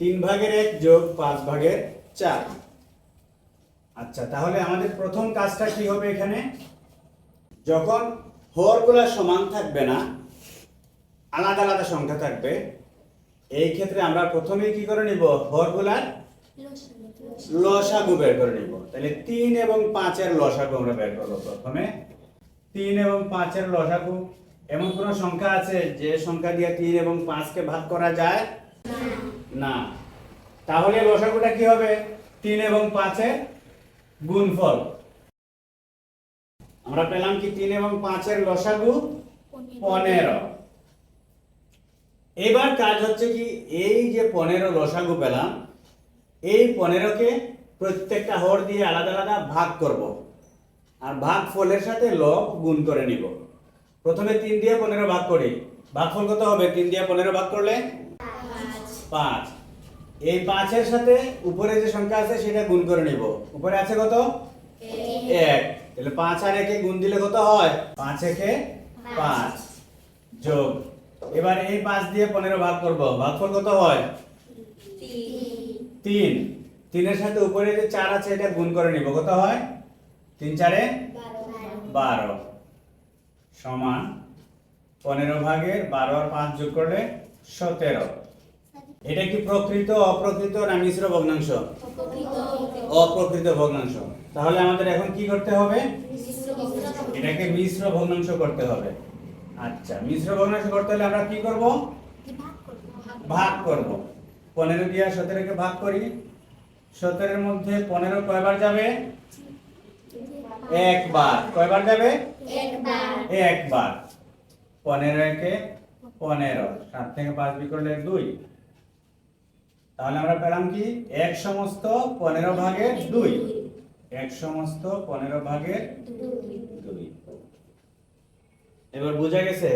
তিন ভাগের এক যোগ পাঁচ ভাগের চার। আচ্ছা তাহলে আমাদের প্রথম কাজটা কি হবে এখানে? যখন হরগুলা সমান থাকবে না, আলাদা আলাদা সংখ্যা থাকবে, এই ক্ষেত্রে আমরা প্রথমেই কি করে নিব? হরগুলার লসাগু বের করে নিব। তাহলে তিন এবং পাঁচের লসাগু আমরা বের করব প্রথমে। তিন এবং পাঁচের লসাগু, এমন কোন সংখ্যা আছে যে সংখ্যা দিয়ে তিন এবং পাঁচকে ভাগ করা যায়? না। তাহলে লসাগুটা কি হবে? তিন এবং পাঁচের গুণফল। আমরা পেলাম কি তিন এবং পাঁচের লসাগু পনেরো। এবার কাজ হচ্ছে কি, এই যে পনেরো লসাগু পেলাম, এই পনেরোকে প্রত্যেকটা হর দিয়ে আলাদা আলাদা ভাগ করব। আর ভাগ ফলের সাথে লব গুণ করে নিব। প্রথমে তিন দিয়ে পনেরো ভাগ করি। ভাগফল কত হবে? তিন দিয়ে পনেরো ভাগ করলে পাঁচ। এই পাঁচের সাথে উপরে যে সংখ্যা আছে সেটা গুণ করে নিব। উপরে আছে কত? এক। তাহলে পাঁচ আর একে গুণ দিলে কত হয়? পাঁচ একে পাঁচ। যোগ। এবার এই পাঁচ দিয়ে পনেরো ভাগ করব। ভাগফল কত হয়? তিন। তিনের সাথে উপরে যে চার আছে এটা গুণ করে নিব। কত হয়? তিন চারে বারো। সমান পনেরো ভাগের বারো আর পাঁচ যোগ করলে সতেরো। এটা কি প্রকৃত অপ্রকৃত না মিশ্র ভগ্নাংশ? অপ্রকৃত। ভগ্নাংশ। তাহলে আমাদের এখন কি করতে হবে? এটাকে মিশ্র ভগ্নাংশ করতে হবে। আচ্ছা মিশ্র ভগ্নাংশ করতে হলে আমরা কি করব? ভাগ করব? পনেরো দিয়ে সতেরোকে ভাগ করি। সতেরোর মধ্যে পনেরো কয়বার যাবে? একবার। কয়বার যাবে? একবার। পনেরো একে পনেরো। সাত থেকে পাঁচ বিক করলে দুই। তাহলে আমরা পেলাম কি? এক সমস্ত পনেরো ভাগের দুই। এক সমস্ত পনেরো ভাগের দুই। এবার বোঝা গেছে?